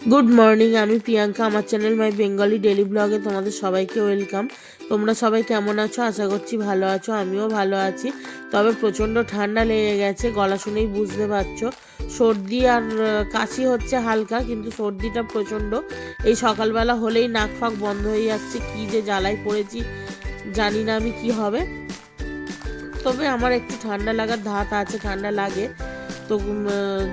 Good morning আমি প্রিয়াঙ্কা। আমার channel my Bengali daily ব্লগে তোমাদের সবাইকে ওয়েলকাম তোমরা সবাই কেমন আছো? আশা করছি ভালো আছো, আমিও ভালো আছি। তবে প্রচণ্ড ঠান্ডা লেগে গেছে, গলা শুনেই বুঝতে পারছ। সর্দি আর কাশি হচ্ছে হালকা, কিন্তু সর্দিটা প্রচণ্ড। এই সকালবেলা হলেই নাক ফাঁক বন্ধ হয়ে যাচ্ছে, কী যে জ্বালায় পড়েছি, জানি না আমি কি হবে। তবে আমার একটু ঠান্ডা লাগার ধাত আছে, ঠান্ডা লাগে। তো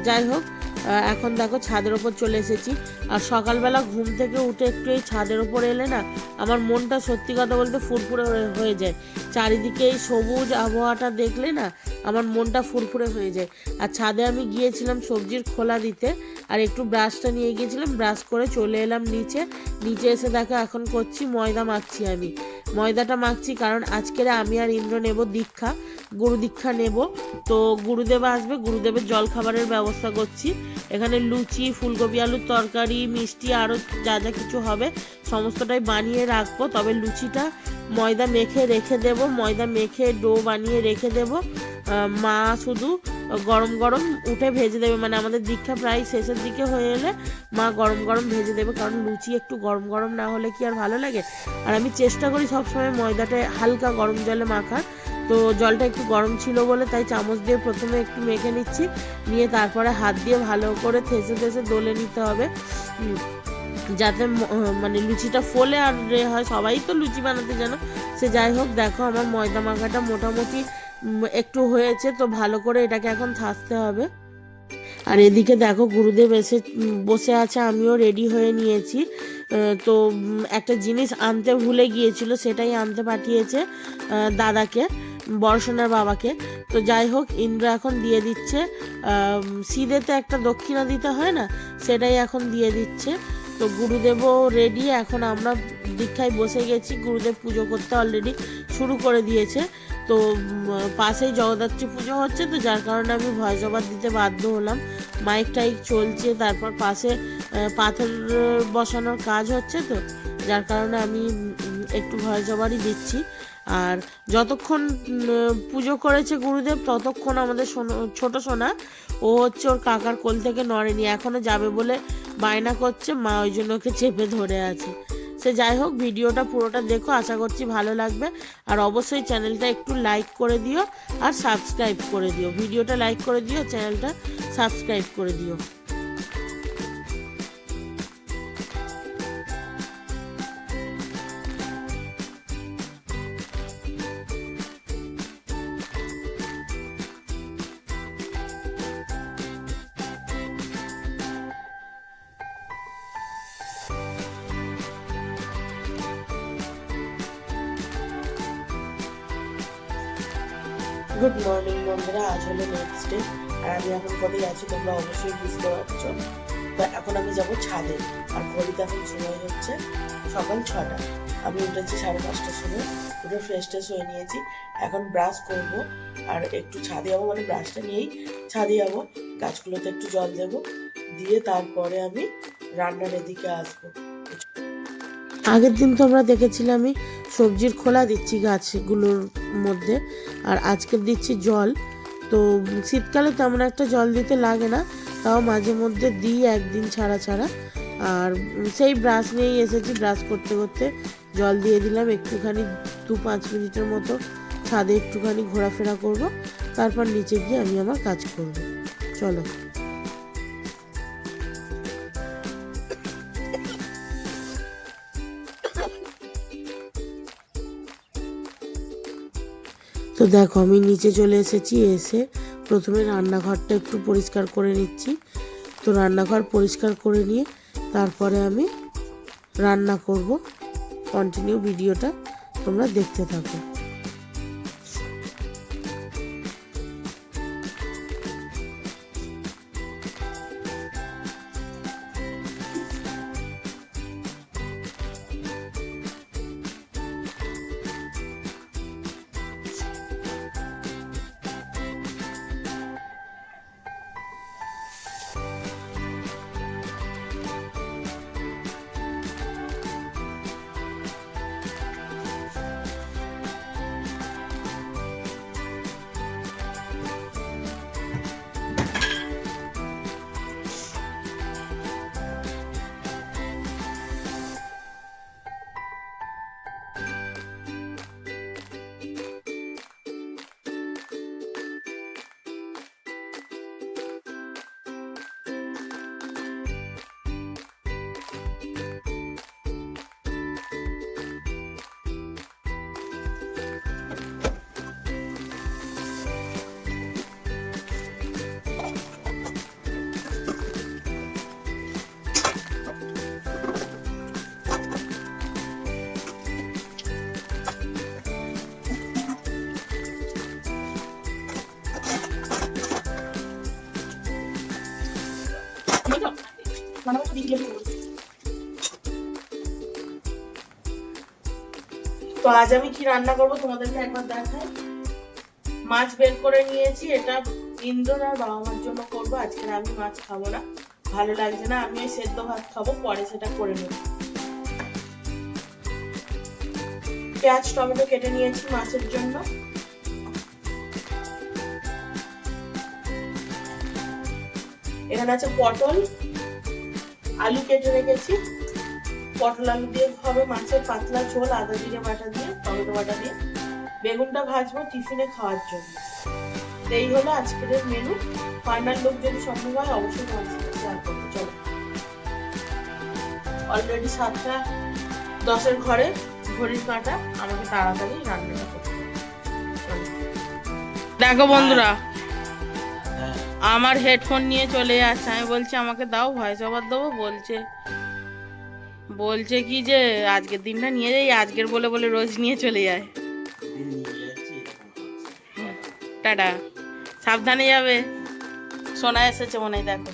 যাই হোক এখন দেখো ছাদের ওপর চলে এসেছি। আর সকালবেলা ঘুম থেকে উঠে একটু এই ছাদের ওপর এলে না, আমার মনটা সত্যি কথা বলতে ফুরফুরে হয়ে- যায়। চারিদিকে এই সবুজ আবহাওয়াটা দেখলে না, আমার মনটা ফুরফুরে হয়ে যায়। আর ছাদে আমি গিয়েছিলাম সবজির খোলা দিতে, আর একটু ব্রাশটা নিয়ে গিয়েছিলাম, ব্রাশ করে চলে এলাম নিচে। নিচে এসে দেখো এখন করছি, ময়দা মাখছি আমি। ময়দাটা মাখছি, কারণ আজকের আমি আর ইন্দ্র নেব দীক্ষা, গুরু দীক্ষা নেব। তো গুরুদেব আসবে, গুরুদেবের জল খাবারের ব্যবস্থা করছি। এখানে লুচি, ফুলকপি, আলুর তরকারি, মিষ্টি আরও যা যা কিছু হবে, সমস্তটাই বানিয়ে রাখব। তবে লুচিটা ময়দা মেখে রেখে দেব, ময়দা মেখে ডো বানিয়ে রেখে দেব। মা শুধু গরম গরম উঠে ভেজে দেবে। মানে আমাদের দীক্ষা প্রায় শেষের দিকে হয়ে এলে মা গরম গরম ভেজে দেবে, কারণ লুচি একটু গরম গরম না হলে কি আর ভালো লাগে? আর আমি চেষ্টা করি সবসময় ময়দাটা হালকা গরম জলে মাখার। তো জলটা একটু গরম ছিল বলে তাই চামচ দিয়ে প্রথমে একটু মেখে নিচ্ছি। নিয়ে তারপরে হাত দিয়ে ভালো করে থেসে থেসে দলে নিতে হবে। যাতে মানে লুচিটা ফোলে আর হয়। সবাই তো লুচি বানাতে জানো। সে যাই হোক, দেখো আমার ময়দা মাখাটা মোটামুটি একটু হয়েছে, তো ভালো করে এটাকে এখন থাসতে হবে। আর এদিকে দেখো গুরুদেব এসে বসে আছে, আমিও রেডি হয়ে নিয়েছি। তো একটা জিনিস আনতে ভুলে গিয়েছিল, সেটাই আনতে পাঠিয়েছে দাদাকে, বর্ষণার বাবাকে। তো যাই হোক, ইন্দ্র এখন দিয়ে দিচ্ছে সিদেতে একটা দক্ষিণা দিতে হয় না, সেটাই এখন দিয়ে দিচ্ছে। তো গুরুদেবও রেডি এখন আমরা দীক্ষায় বসে গেছি, গুরুদেব পুজো করতে অলরেডি শুরু করে দিয়েছে। তো পাশেই জগদ্ধাত্রী পুজো হচ্ছে, তো যার কারণে আমি ভয় জবাব দিতে বাধ্য হলাম। মাইক টাইক চলছে, তারপর পাশে পাথর বসানোর কাজ হচ্ছে, তো যার কারণে আমি একটু ভয় জবারই দিচ্ছি। আর যতক্ষণ পুজো করেছে গুরুদেব, ততক্ষণ আমাদের ছোট সোনা, ও হচ্ছে ওর কাকার কোল থেকে নড়েনি, এখনও যাবে বলে বায়না করছে, মা ওই জন্য ওকে চেপে ধরে আছে। সে যাই হোক, ভিডিওটা পুরোটা দেখো, আশা করছি ভালো লাগবে। আর অবশ্যই চ্যানেলটা একটু লাইক করে দিও আর সাবস্ক্রাইব করে দিও। ভিডিওটা লাইক করে দিও, চ্যানেলটা সাবস্ক্রাইব করে দিও। গুড মর্নিং বন্ধুরা আজ হলো নেক্সট ডে আর আমি এখন কোথায় আছি তোমরা অবশ্যই বুঝতে পারছ তো এখন আমি যাব ছাদে আর ঘড়িতে এখন সময় হচ্ছে সকাল ছটা আমি উঠেছি সাড়ে পাঁচটার সময় উঠে ফ্রেশ ট্রেশ হয়ে নিয়েছি এখন ব্রাশ করব, আর একটু ছাদে যাব মানে ব্রাশটা নিয়েই ছাদে যাব। গাছগুলোতে একটু জল দেবো, দিয়ে তারপরে আমি রান্নার এদিকে আসব। আগের দিন তোমরা দেখেছিলে আমি সবজির খোলা দিচ্ছি গাছগুলোর মধ্যে, আর আজকে দিচ্ছি জল। তো শীতকালে তেমন একটা জল দিতে লাগে না, তাও মাঝে মধ্যে দিই একদিন ছাড়া ছাড়া। আর সেই ব্রাশ নিয়েই এসেছি ব্রাশ করতে করতে জল দিয়ে দিলাম, একটুখানি দু পাঁচ মিনিটের মতো ছাদে একটুখানি ঘোরাফেরা করব, তারপর নিচে গিয়ে আমি আমার কাজ করব। চলো। দেখো, আমি নিচে চলে এসেছি, এসে প্রথমে রান্নাঘরটা একটু পরিষ্কার করে নিচ্ছি। তো রান্নাঘর পরিষ্কার করে নিয়ে তারপরে আমি রান্না করব। কন্টিনিউ ভিডিওটা তোমরা দেখতে থাকো। তো আজ আমি কি রান্না করব তোমাদেরকে একবার দেখাই। মাছ বের করে নিয়েছি, এটা ইন্দ্র আর বাবা মার জন্য করব। আজকে আমি মাছ খাব না, ভালো লাগছে না আমি সেদ্ধ ভাত খাব, পরে সেটা করে নেব। পেঁয়াজ, টমেটো কেটে নিয়েছি মাছের জন্য। এখানে আছে পটল আলু কেটে রেখেছি। পটল আলু দিয়ে হবে মাছের পাতলা ঝোল, আদা জিরে বাটা দিয়ে, টমেটো বাটা দিয়ে। বেগুনটা ভাজবো টিফিনে খাওয়ার জন্য। এই হলো আজকের মেনু ফাইনাল লোক যদি সম্ভব হয়, অবশ্যই চলো। অলরেডি সাতটা, দশের ঘরে ঘড়ির কাঁটা, আমাকে তাড়াতাড়ি করতে দেখো বন্ধুরা আমার হেডফোন নিয়ে চলে যাচ্ছে আমি বলছি, আমাকে দাও ভয়েস ওভার দেবো। বলছে বলছে কি যে, আজকের দিনটা নিয়ে যাই, আজকের বলে বলে রোজ নিয়ে চলে যায়। টাটা। সাবধানে যাবে। সোনা এসেছে মনে হয়, দেখো।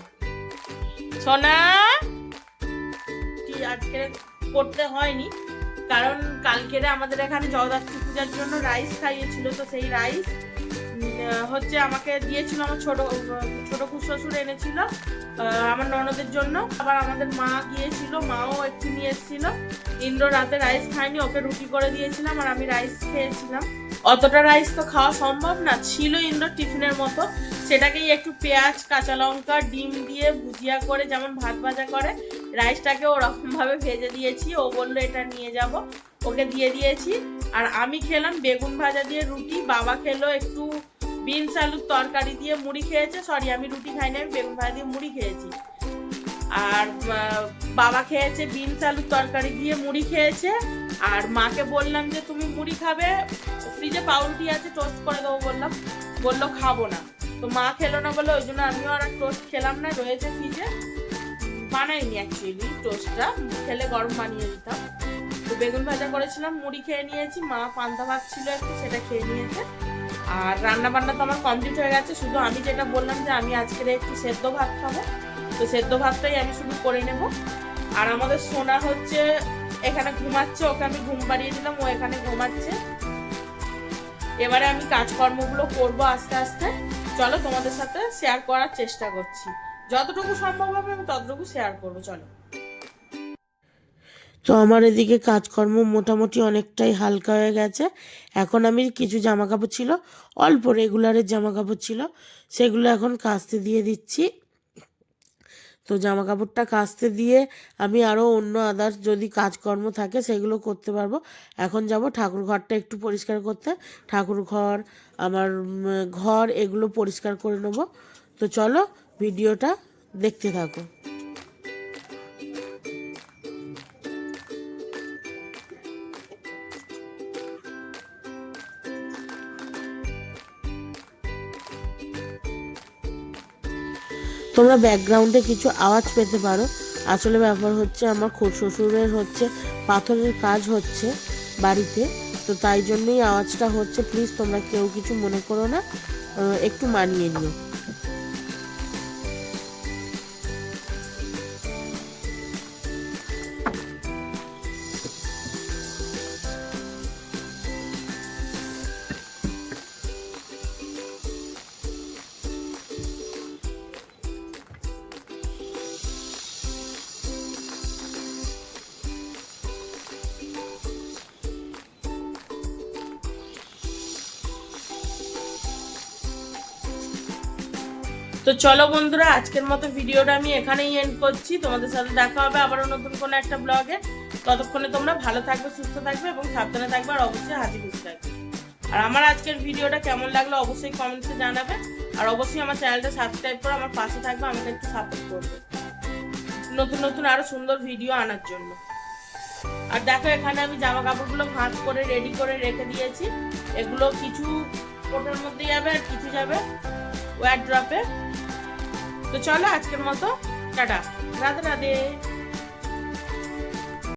সোনা! কি আজকে করতে হয়নি, কারণ কালকেরে আমাদের এখানে জগদ্ধাত্রী পূজার জন্য রাইস খাইয়েছিল, তো সেই রাইস হচ্ছে আমাকে দিয়েছিল আমার ছোট ছোট শ্বশুর এনেছিল আমার ননদের জন্য। আবার আমাদের মা গিয়েছিল, মাও একটু নিয়ে এসেছিল। ইন্দ্র রাতে রাইস খায়নি, ওকে রুটি করে দিয়েছিলাম আর আমি রাইস খেয়েছিলাম। অতটা রাইস তো খাওয়া সম্ভব না, ছিল ইন্দ্র টিফিনের মতো। সেটাকেই একটু পেঁয়াজ, কাঁচা লঙ্কা, ডিম দিয়ে ভুজিয়া করে যেমন ভাত ভাজা করে রাইসটাকে ওরকমভাবে ভেজে দিয়েছি। ও বলল, এটা নিয়ে যাব। ওকে দিয়ে দিয়েছি। আর আমি খেলাম বেগুন ভাজা দিয়ে রুটি, বাবা খেলো একটু বিনস আলুর তরকারি দিয়ে মুড়ি খেয়েছে সরি আমি রুটি খাইনি, আমি বেগুন ভাজা দিয়ে মুড়ি খেয়েছি। আর বাবা খেয়েছে বিনস আলুর তরকারি দিয়ে মুড়ি খেয়েছে, আর মাকে বললাম যে, তুমি মুড়ি খাবে ফ্রিজে পাউরুটি আছে টোস্ট করে দেবো বললাম। বলল, খাব না। তো মা খেলো না বলে, ওই জন্য আমিও আর টোস্ট খেলাম না, রয়েছে ফ্রিজে বানাইনি অ্যাকচুয়ালি টোস্টটা খেলে গরম বানিয়ে দিতাম। তো বেগুন ভাজা করেছিলাম, মুড়ি খেয়ে নিয়েছি, মা পান্তা ভাত ছিল একটু, সেটা খেয়ে নিয়েছে। আর রান্না বান্না তো আমার কমপ্লিট হয়ে গেছে। শুধু আমি যেটা বললাম যে আমি আজকের একটু সেদ্ধ ভাত খাব। তো সেদ্ধ ভাতটাই আমি শুধু করে নেব। আর আমাদের সোনা হচ্ছে এখানে ঘুমাচ্ছে, ওকে আমি ঘুম পাড়িয়ে দিলাম, ও এখানে ঘুমাচ্ছে। এবারে আমি কাজকর্মগুলো করব আস্তে আস্তে। চলো তোমাদের সাথে শেয়ার করার চেষ্টা করছি। যতটুকু সম্ভব হবে আমি ততটুকু শেয়ার করব, চলো। তো আমার এদিকে কাজকর্ম মোটামুটি অনেকটাই হালকা হয়ে গেছে। এখন আমি কিছু জামা কাপড় ছিল, অল্প রেগুলারের জামা কাপড় ছিল, সেগুলো এখন কাচতে দিয়ে দিচ্ছি। তো জামা কাপড়টা কাচতে দিয়ে আমি আরও অন্য আদার্স যদি কাজকর্ম থাকে সেগুলো করতে পারব। এখন যাব ঠাকুর ঘরটা একটু পরিষ্কার করতে। ঠাকুর ঘর, আমার ঘর এগুলো পরিষ্কার করে নেব। তো চলো ভিডিওটা দেখতে থাকো। তোমরা ব্যাকগ্রাউন্ডে কিছু আওয়াজ পেতে পারো। আসলে ব্যাপার হচ্ছে আমার শ্বশুরের হচ্ছে পাথরের কাজ হচ্ছে বাড়িতে। তো তাই জন্যই আওয়াজটা হচ্ছে প্লিজ তোমরা কেউ কিছু মনে করো না। একটু মানিয়ে নিও। তো চলো বন্ধুরা, আজকের মতো ভিডিওটা আমি এখানেই এন্ড করছি। তোমাদের সাথে দেখা হবে আবারও নতুন কোনো একটা ব্লগে ততক্ষণে তোমরা ভালো থাকবে, সুস্থ থাকবে এবং সাবধানে থাকবে আর অবশ্যই হাসি খুশি থাকবে। আর আমার আজকের ভিডিওটা কেমন লাগল অবশ্যই কমেন্টসে জানাবে। আর অবশ্যই আমার চ্যানেলটা সাবস্ক্রাইব করে আমার পাশে থাকবে, আমাকে একটু সাপোর্ট করবে। নতুন নতুন আরও সুন্দর ভিডিও আনার জন্য। আর দেখো, এখানে আমি জামা কাপড়গুলো ভাঁজ করে রেডি করে রেখে দিয়েছি। এগুলো কিছু কোটোর মধ্যে যাবে আর কিছু যাবে। ওয়ার ড্রপে তো চলো আজকের মতো টাটা রাধে রাধে